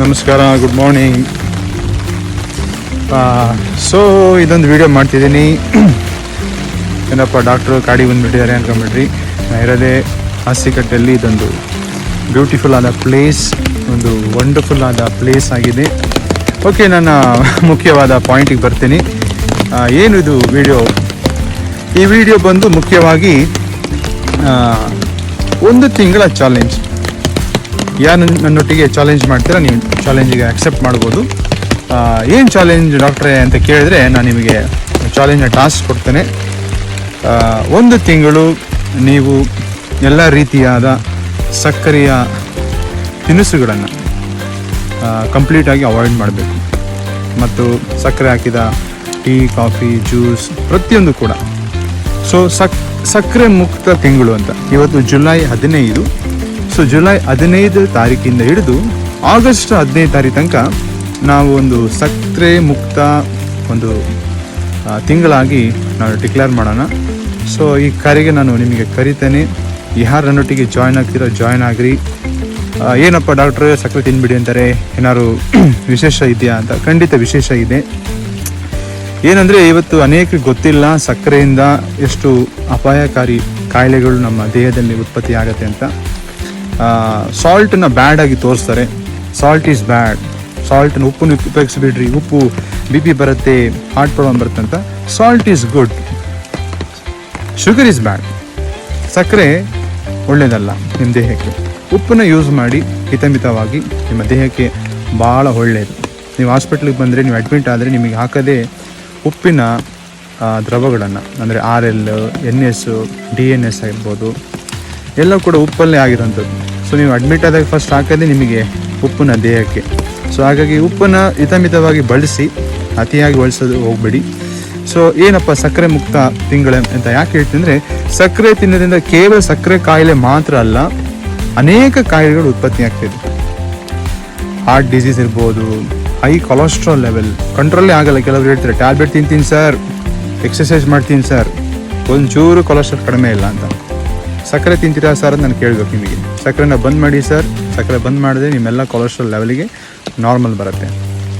ನಮಸ್ಕಾರ good morning so ಇದೊಂದು video ಮಾಡ್ತಿದ್ದೀನಿ. ಏನಪ್ಪ ಡಾಕ್ಟ್ರು ಕಾಡಿಗೆ ಬಂದುಬಿಟ್ಟಿದ್ದಾರೆ ಅಂದ್ಕೊಂಬಿಡ್ರಿ ನಾ ಇರೋದೇ ಹಾಸಿಕಟ್ಟೆಯಲ್ಲಿ ಇದೊಂದು ಬ್ಯೂಟಿಫುಲ್ ಆದ ಪ್ಲೇಸ್ ಒಂದು ವಂಡರ್ಫುಲ್ ಆದ ಪ್ಲೇಸ್ ಆಗಿದೆ. ಓಕೆ ನನ್ನ ಮುಖ್ಯವಾದ ಪಾಯಿಂಟಿಗೆ ಬರ್ತೀನಿ. ಏನು ಇದು ವಿಡಿಯೋ ಈ ವಿಡಿಯೋ ಬಂದು ಮುಖ್ಯವಾಗಿ ಒಂದು ತಿಂಗಳ ಚಾಲೆಂಜ್ ಯಾರು ನನ್ನ- ನನ್ನೊಟ್ಟಿಗೆ ಚಾಲೆಂಜ್ ಮಾಡ್ತೀರಾ? ನೀವು ಚಾಲೆಂಜಿಗೆ ಅಕ್ಸೆಪ್ಟ್ ಮಾಡ್ಬೋದು. ಏನು ಚಾಲೆಂಜ್ ಡಾಕ್ಟ್ರೇ ಅಂತ ಕೇಳಿದ್ರೆ ನಾನು ನಿಮಗೆ ಚಾಲೆಂಜ್ನ ಟಾಸ್ಕ್ ಕೊಡ್ತೇನೆ. ಒಂದು ತಿಂಗಳು ನೀವು ಎಲ್ಲ ರೀತಿಯಾದ ಸಕ್ಕರೆಯ ತಿನಿಸುಗಳನ್ನು ಕಂಪ್ಲೀಟಾಗಿ ಅವಾಯ್ಡ್ ಮಾಡಬೇಕು. ಮತ್ತು ಸಕ್ಕರೆ ಹಾಕಿದ ಟೀ, ಕಾಫಿ, ಜ್ಯೂಸ್ ಪ್ರತಿಯೊಂದು ಕೂಡ. ಸೊ ಸಕ್ ಸಕ್ಕರೆ ಮುಕ್ತ ತಿಂಗಳು ಅಂತ. ಇವತ್ತು ಜುಲೈ ಹದಿನೈದು. ಸೊ ಜುಲೈ ಹದಿನೈದು ತಾರೀಕಿಂದ ಹಿಡಿದು ಆಗಸ್ಟ್ ಹದಿನೈದು ತಾರೀಕು ತನಕ ನಾವು ಒಂದು ಸಕ್ಕರೆ ಮುಕ್ತ ಒಂದು ತಿಂಗಳಾಗಿ ನಾನು ಡಿಕ್ಲೇರ್ ಮಾಡೋಣ. ಸೊ ಈ ಕರೆಗೆ ನಾನು ನಿಮಗೆ ಕರಿತೇನೆ. ಯಾರು ನನ್ನೊಟ್ಟಿಗೆ ಜಾಯ್ನ್ ಆಗ್ತೀರೋ ಜಾಯ್ನ್ ಆಗ್ರಿ. ಏನಪ್ಪ ಡಾಕ್ಟ್ರ್ ಸಕ್ಕರೆ ತಿನ್ಬಿಡಿ ಅಂತಾರೆ. ಏನಾದ್ರು ವಿಶೇಷ ಇದೆಯಾ ಅಂತ. ಖಂಡಿತ ವಿಶೇಷ ಇದೆ. ಏನಂದರೆ ಇವತ್ತು ಅನೇಕ ಗೊತ್ತಿಲ್ಲ ಸಕ್ಕರೆಯಿಂದ ಎಷ್ಟು ಅಪಾಯಕಾರಿ ಕಾಯಿಲೆಗಳು ನಮ್ಮ ದೇಹದಲ್ಲಿ ಉತ್ಪತ್ತಿ ಆಗತ್ತೆ ಅಂತ. ಸಾಲ್ಟನ್ನ ಬ್ಯಾಡ್ ಆಗಿ ತೋರಿಸ್ತಾರೆ. ಸಾಲ್ಟ್ ಈಸ್ ಬ್ಯಾಡ್ ಸಾಲ್ಟನ್ನು ಉಪ್ಪನ್ನು ಉಪಯೋಗಿಸ್ಬಿಡ್ರಿ. ಉಪ್ಪು ಬಿ ಪಿ ಬರುತ್ತೆ ಹಾರ್ಟ್ ಪ್ರಾಬ್ಲಮ್ ಬರುತ್ತೆ ಅಂತ. Salt is good sugar is bad ಸಕ್ಕರೆ ಒಳ್ಳೆಯದಲ್ಲ ನಿಮ್ಮ ದೇಹಕ್ಕೆ. ಉಪ್ಪನ್ನು ಯೂಸ್ ಮಾಡಿ ಹಿತಮಿತವಾಗಿ ನಿಮ್ಮ ದೇಹಕ್ಕೆ ಭಾಳ ಒಳ್ಳೆಯದು ನೀವು ಹಾಸ್ಪಿಟ್ಲಿಗೆ ಬಂದರೆ, ನೀವು ಅಡ್ಮಿಟ್ ಆದರೆ ನಿಮಗೆ ಹಾಕದೇ ಉಪ್ಪಿನ ದ್ರವಗಳನ್ನು, ಅಂದರೆ R L N S D N S ಆಗಿರ್ಬೋದು ಎಲ್ಲ ಕೂಡ ಉಪ್ಪಲ್ಲೇ ಆಗಿರೋಂಥದ್ದು. ಸೊ ನೀವು ಅಡ್ಮಿಟ್ ಆದಾಗ ಫಸ್ಟ್ ಹಾಕೋದೇ ನಿಮಗೆ ಉಪ್ಪನ್ನ ದೇಹಕ್ಕೆ. ಸೊ ಹಾಗಾಗಿ ಉಪ್ಪನ್ನು ಹಿತಮಿತವಾಗಿ ಬಳಸಿ, ಅತಿಯಾಗಿ ಬಳಸೋದು ಹೋಗಬೇಡಿ. ಸೊ ಏನಪ್ಪ ಸಕ್ಕರೆ ಮುಕ್ತ ತಿಂಗಳ ಅಂತ ಯಾಕೆ ಹೇಳ್ತೀನಿ ಸಕ್ಕರೆ ತಿನ್ನೋದ್ರಿಂದ ಕೇವಲ ಸಕ್ಕರೆ ಕಾಯಿಲೆ ಮಾತ್ರ ಅಲ್ಲ, ಅನೇಕ ಕಾಯಿಲೆಗಳು ಉತ್ಪತ್ತಿ ಆಗ್ತಿದೆ. ಹಾರ್ಟ್ ಡಿಸೀಸ್ ಇರ್ಬೋದು ಹೈ ಕೊಲೆಸ್ಟ್ರಾಲ್ ಲೆವೆಲ್ ಕಂಟ್ರೋಲೇ ಆಗಲ್ಲ, ಕೆಲವರು ಹೇಳ್ತಾರೆ ಟ್ಯಾಬ್ಲೆಟ್ ತಿಂತೀನಿ ಸರ್ ಎಕ್ಸಸೈಸ್ ಮಾಡ್ತೀನಿ ಸರ್ ಒಂಚೂರು ಕೊಲೆಸ್ಟ್ರಾಲ್ ಕಡಿಮೆ ಇಲ್ಲ ಅಂತ. ಸಕ್ಕರೆ ತಿಂತೀರಾ ಸರ್ ಅಂತ ನಾನು ಕೇಳಬೇಕು ನಿಮಗೆ. ಸಕ್ಕರೆನ ಬಂದ್ ಮಾಡಿ ಸರ್ ಸಕ್ಕರೆ ಬಂದ್ ಮಾಡಿದ್ರೆ ನಿಮ್ಮೆಲ್ಲ ಕೊಲೆಸ್ಟ್ರಾಲ್ ಲೆವೆಲ್ಗೆ ನಾರ್ಮಲ್ ಬರುತ್ತೆ.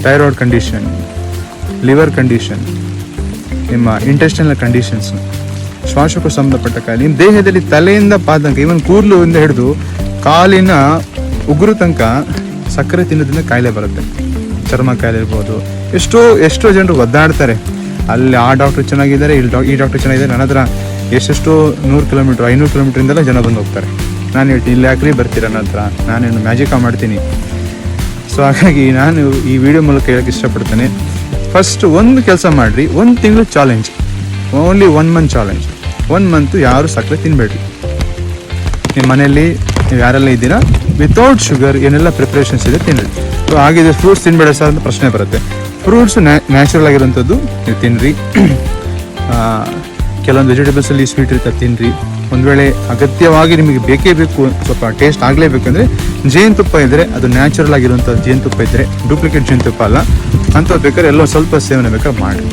ಥೈರಾಯ್ಡ್ ಕಂಡೀಷನ್ ಲಿವರ್ ಕಂಡೀಷನ್ ನಿಮ್ಮ ಇಂಟೆಸ್ಟನಲ್ ಕಂಡೀಷನ್ಸ್ ಶ್ವಾಸಕ್ಕೆ ಸಂಬಂಧಪಟ್ಟ ಕಾಯಿಲೆ. ನಿಮ್ಮ ದೇಹದಲ್ಲಿ ತಲೆಯಿಂದ ಪಾದಂಕ ಇವನ್ ಇಂದ ಹಿಡಿದು ಕಾಲಿನ ಉಗುರು ತನಕ ಸಕ್ಕರೆ ತಿನ್ನೋದ್ರಿಂದ ಕಾಯಿಲೆ ಬರುತ್ತೆ. ಚರ್ಮ ಕಾಯಿಲೆ ಇರ್ಬೋದು. ಎಷ್ಟೋ ಎಷ್ಟೋ ಜನರು ಒದ್ದಾಡ್ತಾರೆ. ಅಲ್ಲಿ ಆ ಡಾಕ್ಟರ್ ಚೆನ್ನಾಗಿದ್ದಾರೆ, ಇಲ್ಲಿ ಈ ಡಾಕ್ಟರ್ ಚೆನ್ನಾಗಿದ್ದಾರೆ. ನನ್ನ ಹತ್ರ ಎಷ್ಟೆಷ್ಟು ನೂರು ಕಿಲೋಮೀಟ್ರ್, ಐನೂರು ಕಿಲೋಮೀಟ್ರಿಂದೆಲ್ಲ ಜನ ಬಂದು ಹೋಗ್ತಾರೆ ನಾನು ಹೇಳ್ತೀನಿ, ಇಲ್ಲಿ ಯಾಕ್ರಿ ಬರ್ತೀರ ನನ್ನ ಹತ್ರ? ನಾನೇನು ಮ್ಯಾಜಿಕ ಮಾಡ್ತೀನಿ. ಸೊ ಹಾಗಾಗಿ ನಾನು ಈ ವಿಡಿಯೋ ಮೂಲಕ ಹೇಳಕ್ಕೆ ಇಷ್ಟಪಡ್ತೇನೆ. ಫಸ್ಟ್ ಒಂದು ಕೆಲಸ ಮಾಡಿರಿ, ಒಂದು ತಿಂಗಳು challenge only one month challenge one month ಯಾರು ಸಕ್ಕರೆ ತಿನ್ನಬೇಡ್ರಿ ನಿಮ್ಮ ಮನೆಯಲ್ಲಿ ನೀವು ಯಾರೆಲ್ಲ ಇದ್ದೀರಾ ವಿತೌಟ್ ಶುಗರ್ ಏನೆಲ್ಲ ಪ್ರಿಪ್ರೇಷನ್ಸ್ ಇದೆ ತಿನ್ನಿರಿ ಸೊ ಹಾಗಿದ್ರೆ ಫ್ರೂಟ್ಸ್ ತಿನ್ಬೇಡ ಸರ್ ಅಂತ ಪ್ರಶ್ನೆ ಬರುತ್ತೆ. ಫ್ರೂಟ್ಸ್ ನ್ಯಾಚುರಲ್ ಆಗಿರೋಂಥದ್ದು ನೀವು ತಿನ್ನಿರಿ ಕೆಲವೊಂದು ವೆಜಿಟೇಬಲ್ಸಲ್ಲಿ ಸ್ವೀಟ್ ಇರ್ತದೆ ತಿನ್ನಿರಿ ಒಂದು ವೇಳೆ ಅಗತ್ಯವಾಗಿ ನಿಮಗೆ ಬೇಕೇ ಬೇಕು, ಸ್ವಲ್ಪ ಟೇಸ್ಟ್ ಆಗಲೇಬೇಕಂದ್ರೆ ಜೇನುತುಪ್ಪ ಇದ್ದರೆ ಅದು ನ್ಯಾಚುರಲ್ ಆಗಿರುವಂಥ ಜೇನುತುಪ್ಪ ಇದ್ದರೆ ಡೂಪ್ಲಿಕೇಟ್ ಜೇನುತುಪ್ಪ ಅಲ್ಲ. ಅಂಥದ್ದು ಬೇಕಾದ್ರೆ ಎಲ್ಲೋ ಸ್ವಲ್ಪ ಸೇವನೆ ಬೇಕಾದ್ರೆ ಮಾಡಿ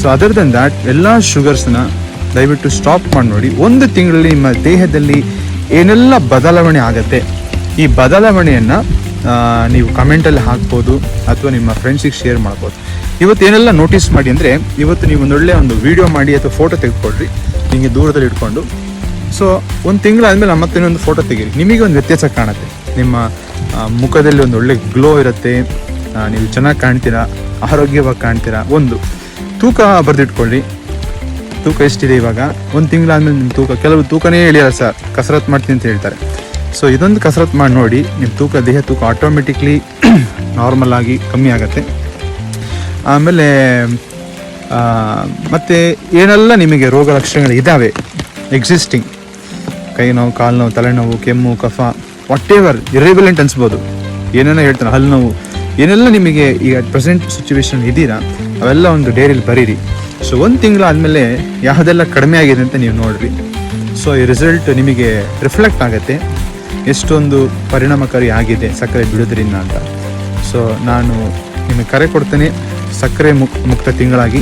ಸೊ ಅದರ್ ದನ್ ದ್ಯಾಟ್ ಎಲ್ಲ ಶುಗರ್ಸ್ನ ದಯವಿಟ್ಟು ಸ್ಟಾಪ್ ಮಾಡಿ ನೋಡಿ. ಒಂದು ತಿಂಗಳಲ್ಲಿ ನಿಮ್ಮ ದೇಹದಲ್ಲಿ ಏನೆಲ್ಲ ಬದಲಾವಣೆ ಆಗತ್ತೆ, ಈ ಬದಲಾವಣೆಯನ್ನು ನೀವು ಕಮೆಂಟಲ್ಲಿ ಹಾಕ್ಬೋದು ಅಥವಾ ನಿಮ್ಮ ಫ್ರೆಂಡ್ಸಿಗೆ ಶೇರ್ ಮಾಡ್ಬೋದು. ಇವತ್ತು ಏನೆಲ್ಲ ನೋಟಿಸ್ ಮಾಡಿ ಅಂದರೆ, ಇವತ್ತು ನೀವು ಒಂದೊಳ್ಳೆ ಒಂದು ವೀಡಿಯೋ ಮಾಡಿ ಅಥವಾ ಫೋಟೋ ತೆಗೆದುಕೊಳ್ರಿ. ನಿಮಗೆ ದೂರದಲ್ಲಿ ಇಟ್ಕೊಂಡು. ಸೊ ಒಂದು ತಿಂಗಳಾದ್ಮೇಲೆ ಮತ್ತೆ ಒಂದು ಫೋಟೋ ತೆಗೀರಿ. ನಿಮಗೆ ಒಂದು ವ್ಯತ್ಯಾಸ ಕಾಣುತ್ತೆ. ನಿಮ್ಮ ಮುಖದಲ್ಲಿ ಒಂದು ಒಳ್ಳೆ ಗ್ಲೋ ಇರುತ್ತೆ. ನೀವು ಚೆನ್ನಾಗಿ ಕಾಣ್ತೀರಾ, ಆರೋಗ್ಯವಾಗಿ ಕಾಣ್ತೀರಾ, ಒಂದು. ತೂಕ ಬರೆದಿಟ್ಕೊಳ್ಳಿ ತೂಕ ಎಷ್ಟಿದೆ ಇವಾಗ? ಒಂದು ತಿಂಗಳಾದಮೇಲೆ ನಿಮ್ಮ ತೂಕ ಕೆಲವು ತೂಕನೇ ಹೇಳಿಲ್ಲ ಸರ್. ಕಸರತ್ತು ಮಾಡ್ತೀನಿ ಅಂತ ಹೇಳ್ತಾರೆ. ಸೊ ಇದೊಂದು ಕಸರತ್ತು ಮಾಡಿ ನೋಡಿ, ನಿಮ್ಮ ತೂಕ, ದೇಹ ತೂಕ ಆಟೋಮೆಟಿಕ್ಲಿ ನಾರ್ಮಲ್ ಆಗಿ ಕಮ್ಮಿ ಆಗುತ್ತೆ. ಆಮೇಲೆ ಮತ್ತು ಏನೆಲ್ಲ ನಿಮಗೆ ರೋಗ ಲಕ್ಷಣಗಳು ಇದ್ದಾವೆ ಎಕ್ಸಿಸ್ಟಿಂಗ್ ಕೈ ನೋವು ಕಾಲು ನೋವು ತಲೆನೋವು, ಕೆಮ್ಮು, ಕಫ ವಾಟ್ ಎವರ್ ಇರೇಬಲೆಂಟ್ ಅನ್ಸ್ಬೋದು. ಏನೇನೋ ಹೇಳ್ತಾರೆ ಹಲ್ಲು ನೋವು ಏನೆಲ್ಲ ನಿಮಗೆ ಈಗ ಪ್ರೆಸೆಂಟ್ ಸಿಚುವೇಶನ್ ಇದ್ದೀರಾ ಅವೆಲ್ಲ ಒಂದು ಡೈರಿಲಿ ಬರೀರಿ. ಸೊ ಒಂದು ತಿಂಗಳಾದಮೇಲೆ ಯಾವುದೆಲ್ಲ ಕಡಿಮೆ ಆಗಿದೆ ಅಂತ ನೀವು ನೋಡ್ರಿ. ಸೊ ಈ ರಿಸಲ್ಟ್ ನಿಮಗೆ ರಿಫ್ಲೆಕ್ಟ್ ಆಗುತ್ತೆ. ಎಷ್ಟೊಂದು ಪರಿಣಾಮಕಾರಿ ಆಗಿದೆ ಸಕ್ಕರೆ ಬಿಡೋದ್ರಿಂದ ಅಂತ. ಸೊ ನಾನು ನಿಮಗೆ ಕರೆ ಕೊಡ್ತೇನೆ, ಸಕ್ಕರೆ ಮುಕ್ ಮುಕ್ತ ತಿಂಗಳಾಗಿ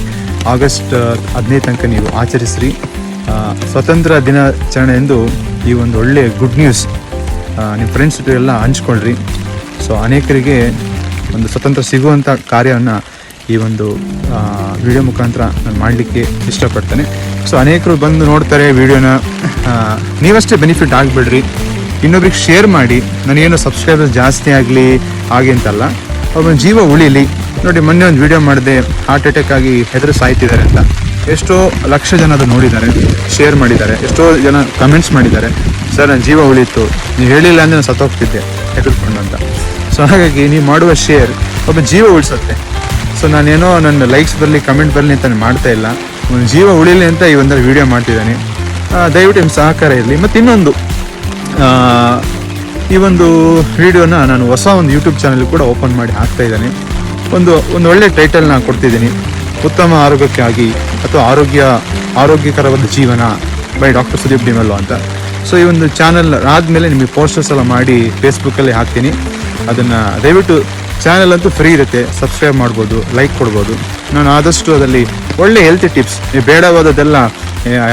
ಆಗಸ್ಟ್ ಹದಿನೈದು ತನಕ ನೀವು ಆಚರಿಸ್ರಿ. ಸ್ವತಂತ್ರ ದಿನಾಚರಣೆ ಎಂದು ಈ ಒಂದು ಒಳ್ಳೆಯ ಗುಡ್ ನ್ಯೂಸ್ ನಿಮ್ಮ ಫ್ರೆಂಡ್ಸ್ ಜೊತೆ ಎಲ್ಲ ಹಂಚ್ಕೊಳ್ರಿ. ಸೊ ಅನೇಕರಿಗೆ ಒಂದು ಸ್ವತಂತ್ರ ಸಿಗುವಂಥ ಕಾರ್ಯವನ್ನು ಈ ಒಂದು ವಿಡಿಯೋ ಮುಖಾಂತರ ನಾನು ಮಾಡಲಿಕ್ಕೆ ಇಷ್ಟಪಡ್ತೇನೆ. ಸೊ ಅನೇಕರು ಬಂದು ನೋಡ್ತಾರೆ ವಿಡಿಯೋನ ನೀವಷ್ಟೇ ಬೆನಿಫಿಟ್ ಆಗಿಬಿಡ್ರಿ. ಇನ್ನೊಬ್ರಿಗೆ ಶೇರ್ ಮಾಡಿ, ನನಗೇನು ಸಬ್ಸ್ಕ್ರೈಬರ್ಸ್ ಜಾಸ್ತಿ ಆಗಲಿ, ಹಾಗೆ ಅಂತಲ್ಲ. ಅವ್ರ ಜೀವ ಉಳಿಲಿ. ನೋಡಿ, ಮೊನ್ನೆ ಒಂದು ವಿಡಿಯೋ ಮಾಡಿದೆ ಹಾರ್ಟ್ ಅಟ್ಯಾಕ್ ಆಗಿ ಹೆದರು ಸಾಯ್ತಿದ್ದಾರೆ ಅಂತ. ಎಷ್ಟೋ ಲಕ್ಷ ಜನ ಅದು ನೋಡಿದ್ದಾರೆ ಶೇರ್ ಮಾಡಿದ್ದಾರೆ, ಎಷ್ಟೋ ಜನ ಕಮೆಂಟ್ಸ್ ಮಾಡಿದ್ದಾರೆ. ಸರ್ ನನ್ನ ಜೀವ ಉಳಿತು. ನೀವು ಹೇಳಿಲ್ಲ ಅಂದರೆ ನಾನು ಸತ್ತೋಗ್ತಿದ್ದೆ. ಹೆದರ್ಕೊಂಡು ಅಂತ. ಸೊ ಹಾಗಾಗಿ ನೀವು ಮಾಡುವ ಶೇರ್ ಒಬ್ಬ ಜೀವ ಉಳಿಸುತ್ತೆ. ಸೊ ನಾನೇನೋ ನನ್ನ ಲೈಕ್ಸ್ ಬರಲಿ ಕಮೆಂಟ್ ಬರಲಿ ಅಂತ ಮಾಡ್ತಾ ಇಲ್ಲ. ಒಂದು ಜೀವ ಉಳಿಲಿ ಅಂತ ಈ ಒಂದರ ವಿಡಿಯೋ ಮಾಡ್ತಿದ್ದಾನೆ. ದಯವಿಟ್ಟು ನಿಮ್ಮ ಸಹಕಾರ ಇರಲಿ. ಮತ್ತು ಇನ್ನೊಂದು ಈ ಒಂದು ವಿಡಿಯೋನ ನಾನು ಹೊಸ ಒಂದು ಯೂಟ್ಯೂಬ್ ಚಾನಲ್ ಕೂಡ ಓಪನ್ ಮಾಡಿ ಹಾಕ್ತಾ ಇದ್ದೇನೆ. ಒಂದು ಒಂದು ಒಳ್ಳೆ ಟೈಟಲ್ನ ಕೊಡ್ತಿದ್ದೀನಿ. ಉತ್ತಮ ಆರೋಗ್ಯಕ್ಕಾಗಿ ಅಥವಾ ಆರೋಗ್ಯ, ಆರೋಗ್ಯಕರವಾದ ಜೀವನ ಬೈ ಡಾಕ್ಟರ್ ಸುದೀಪ್ ಡಿಮೆಲ್ಲೋ ಅಂತ. ಸೊ ಈ ಒಂದು ಚಾನಲ್ ಆದಮೇಲೆ ನಿಮಗೆ ಪೋಸ್ಟರ್ಸ್ ಎಲ್ಲ ಮಾಡಿ ಫೇಸ್ಬುಕ್ಕಲ್ಲಿ ಹಾಕ್ತೀನಿ. ಅದನ್ನು ದಯವಿಟ್ಟು ಚಾನಲ್ ಅಂತೂ ಫ್ರೀ ಇರುತ್ತೆ. ಸಬ್ಸ್ಕ್ರೈಬ್ ಮಾಡ್ಬೋದು ಲೈಕ್ ಕೊಡ್ಬೋದು. ನಾನು ಆದಷ್ಟು ಅದರಲ್ಲಿ ಒಳ್ಳೆ ಹೆಲ್ತ್ ಟಿಪ್ಸ್ ಬೇಡವಾದದೆಲ್ಲ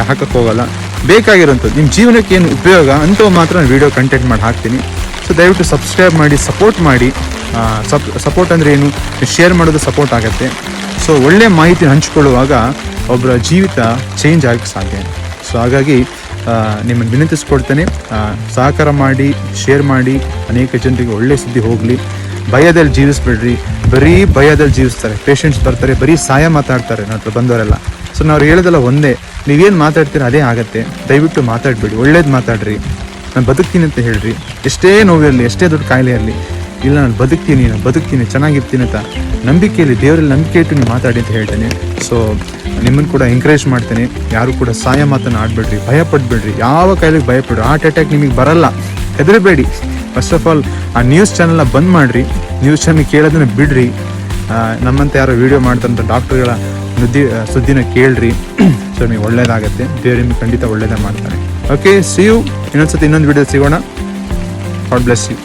ಹಾಕಕ್ಕೆ ಹೋಗಲ್ಲ. ಬೇಕಾಗಿರೋಂಥದ್ದು ನಿಮ್ಮ ಜೀವನಕ್ಕೆ ಏನು ಉಪಯೋಗ ಅಂಥವು ಮಾತ್ರ ನಾನು ವಿಡಿಯೋ ಕಂಟೆಂಟ್ ಮಾಡಿ ಹಾಕ್ತೀನಿ. ಸೊ ದಯವಿಟ್ಟು ಸಬ್ಸ್ಕ್ರೈಬ್ ಮಾಡಿ ಸಪೋರ್ಟ್ ಮಾಡಿ. ಸಪ್ ಸಪೋರ್ಟ್ ಅಂದರೆ ಏನು? ಶೇರ್ ಮಾಡೋದು ಸಪೋರ್ಟ್ ಆಗುತ್ತೆ. ಸೊ ಒಳ್ಳೆ ಮಾಹಿತಿ ಹಂಚಿಕೊಳ್ಳುವಾಗ ಒಬ್ಬರ ಜೀವಿತ ಚೇಂಜ್ ಆಗಕ್ಕೆ ಸಾಧ್ಯ. ಸೊ ಹಾಗಾಗಿ ನಿಮ್ಮನ್ನು ವಿನಂತಿಸ್ಕೊಡ್ತೇನೆ ಸಹಕಾರ ಮಾಡಿ ಶೇರ್ ಮಾಡಿ. ಅನೇಕ ಜನರಿಗೆ ಒಳ್ಳೆ ಸುದ್ದಿ ಹೋಗಲಿ. ಭಯದಲ್ಲಿ ಜೀವಿಸ್ಬಿಡ್ರಿ. ಬರೀ ಭಯದಲ್ಲಿ ಜೀವಿಸ್ತಾರೆ. ಪೇಷಂಟ್ಸ್ ಬರ್ತಾರೆ, ಬರೀ ಸಹಾಯ ಮಾತಾಡ್ತಾರೆ ನನ್ನ ಹತ್ರ ಬಂದವರೆಲ್ಲ. ಸೊ ನಾವು ಹೇಳೋದಲ್ಲ ಒಂದೇ. ನೀವೇನು ಮಾತಾಡ್ತೀರ ಅದೇ ಆಗುತ್ತೆ. ದಯವಿಟ್ಟು ಮಾತಾಡಬೇಡಿ. ಒಳ್ಳೇದು ಮಾತಾಡ್ರಿ. ನಾನು ಬದುಕ್ತೀನಿ ಅಂತ ಹೇಳ್ರಿ. ಎಷ್ಟೇ ನೋವಿರಲಿ, ಎಷ್ಟೇ ದೊಡ್ಡ ಕಾಯಿಲೆ ಇರಲಿ, ಇಲ್ಲ ನಾನು ಬದುಕ್ತೀನಿ ನಾನು ಬದುಕ್ತೀನಿ, ಚೆನ್ನಾಗಿರ್ತೀನಿ ಅಂತ ನಂಬಿಕೆಯಲ್ಲಿ ದೇವರಲ್ಲಿ ನಂಬಿಕೆ ಇಟ್ಟು ನೀವು ಮಾತಾಡಿ ಅಂತ ಹೇಳ್ತೇನೆ. ಸೊ ನಿಮ್ಮನ್ನು ಕೂಡ ಎಂಕರೇಜ್ ಮಾಡ್ತೇನೆ. ಯಾರು ಕೂಡ ಸಹಾಯ ಮಾತನ್ನು ಆಡಬೇಡ್ರಿ. ಭಯ ಪಡ್ಬೇಡ್ರಿ. ಯಾವ ಕಾಯಿಲೆಗೆ ಭಯಪಡ್ರಿ ಹಾರ್ಟ್ ಅಟ್ಯಾಕ್ ನಿಮಗೆ ಬರಲ್ಲ. ಹೆದರಬೇಡಿ. ಫಸ್ಟ್ ಆಫ್ ಆಲ್ ಆ ನ್ಯೂಸ್ ಚಾನಲ್ನ ಬಂದ್ ಮಾಡಿರಿ. ನ್ಯೂಸ್ ಚಾನಲ್ ಕೇಳೋದನ್ನು ಬಿಡ್ರಿ. ನಮ್ಮಂತ ಯಾರೋ ವಿಡಿಯೋ ಮಾಡ್ತಂತ ಡಾಕ್ಟರ್ಗಳ ಸುದ್ದಿ ಸುದ್ದಿನ ಕೇಳ್ರಿ. ಸೊ ನಿಮಗೆ ಒಳ್ಳೇದಾಗತ್ತೆ. ದೇವ್ರು ನಿಮ್ಗೆ ಖಂಡಿತ ಒಳ್ಳೇದೇ ಮಾಡ್ತಾರೆ. ಓಕೆ ಸಿ ಯು ಇನ್ನೊಂದ್ಸತಿ ಇನ್ನೊಂದು ವಿಡಿಯೋ ಸಿಗೋಣ. Bless you